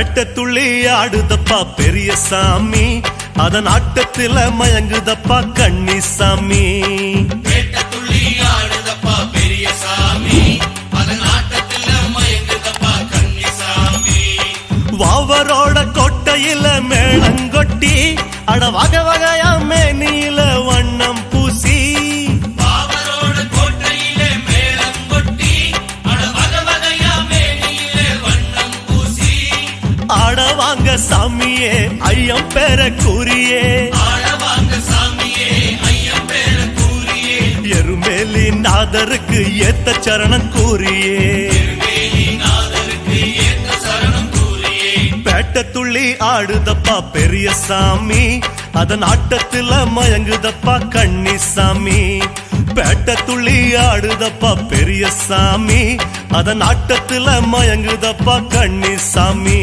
பேட்ட துள்ளி ஆடுதப்பா பெரிய சாமி அதன் ஆட்டத்தில மயங்குதப்பா கண்ணி சாமி வேட்ட துள்ளி ஆடுதப்பா பெரிய சாமி அதன் ஆட்டத்துல மயங்குதப்பா கன்னிசாமி. வாவரோட கொட்டையில மேளங்கொட்டி அட வகை வகையா ஆட வாங்க சாமியே ஐயம் பெற கூறியே. எருமேலி நாதருக்கு ஏத்த சரணம் கூறியே. பேட்ட துள்ளி ஆடுதப்பா பெரிய சாமி அதன் ஆட்டத்துல மயங்குதப்பா கண்ணி சாமி பேட்ட துள்ளி ஆடுதப்பா பெரிய சாமி அதன் ஆட்டத்துல மயங்குதப்பா கண்ணி சாமி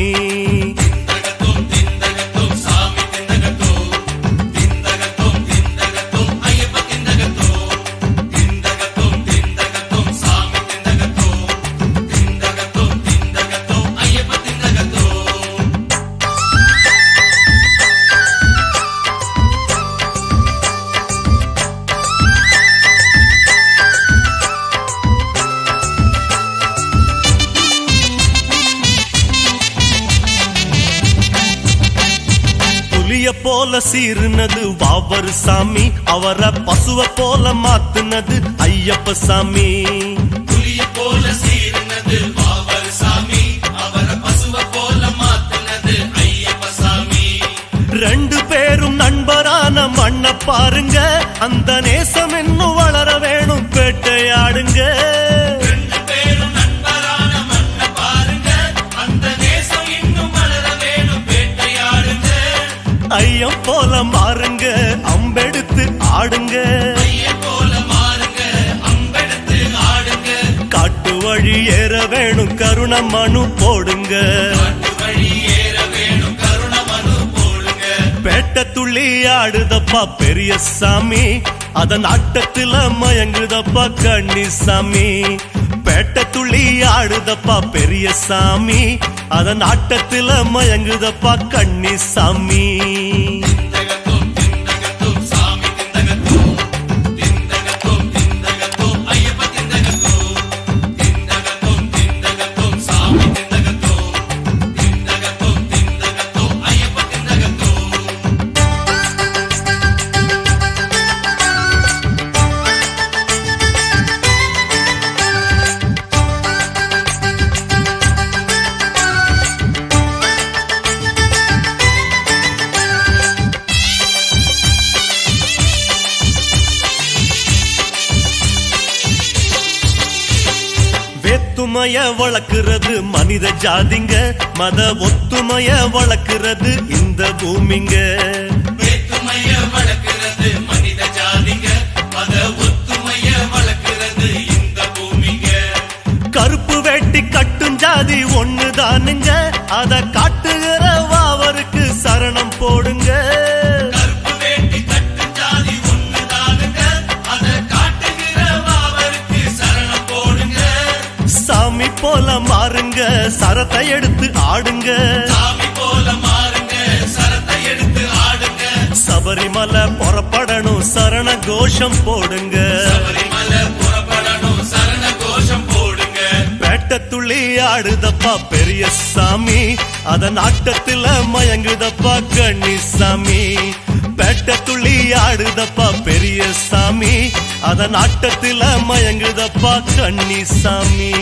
போல சீருனது வாவர் சாமி. அவரை பசுவ போல மாத்துனது ஐயப்ப சாமி. புலிய போல சீரினது பாவர் சாமி. அவர பசுவ போல மாத்துனது ஐயப்ப சாமி. ரெண்டு பேரும் நண்பரான மண்ண பாருங்க. அந்த போல மாறுங்க அம்பெடுத்து ஆடுங்க. காட்டு வழி ஏற வேணும் கருண மனு போடுங்க. பேட்ட துள்ளி ஆடுதப்பா பெரிய சாமி அதன் ஆட்டத்தில மயங்குதப்பா கண்ணி சாமி பேட்ட துள்ளி ஆடுதப்பா பெரிய சாமி அதன் ஆட்டத்தில மயங்குதப்பா கண்ணி சாமி வேத்துமைய வளர்க்கிறது மனித ஜாதிங்க. மத ஒத்துமைய வளர்க்கிறது இந்த பூமிங்க. வேற்றுமைய வளர்க்கிறது மனித ஜாதிங்க. மத ஒத்துமைய வளர்க்கிறது இந்த பூமிங்க. கருப்பு வேட்டி கட்டும் ஜாதி ஒண்ணுதானுங்க. அத சாமி போல மாறுங்க சரத்தை எடுத்து ஆடுங்க. சாமி போல மாறுங்க சரத்தை எடுத்து ஆடுங்க சபரிமலை புறப்படணும் சரண கோஷம் போடுங்க. சபரிமலை புறப்படணும் சரண கோஷம் போடுங்க பேட்ட துள்ளி ஆடுதப்பா பெரிய சாமி. அதன் ஆட்டத்துல மயங்குதப்பா கண்ணி சாமி பேட்ட துள்ளி ஆடுதப்பா பெரிய சாமி. அதன் ஆட்டத்தில் மயங்குதப்பா கண்ணி சாமி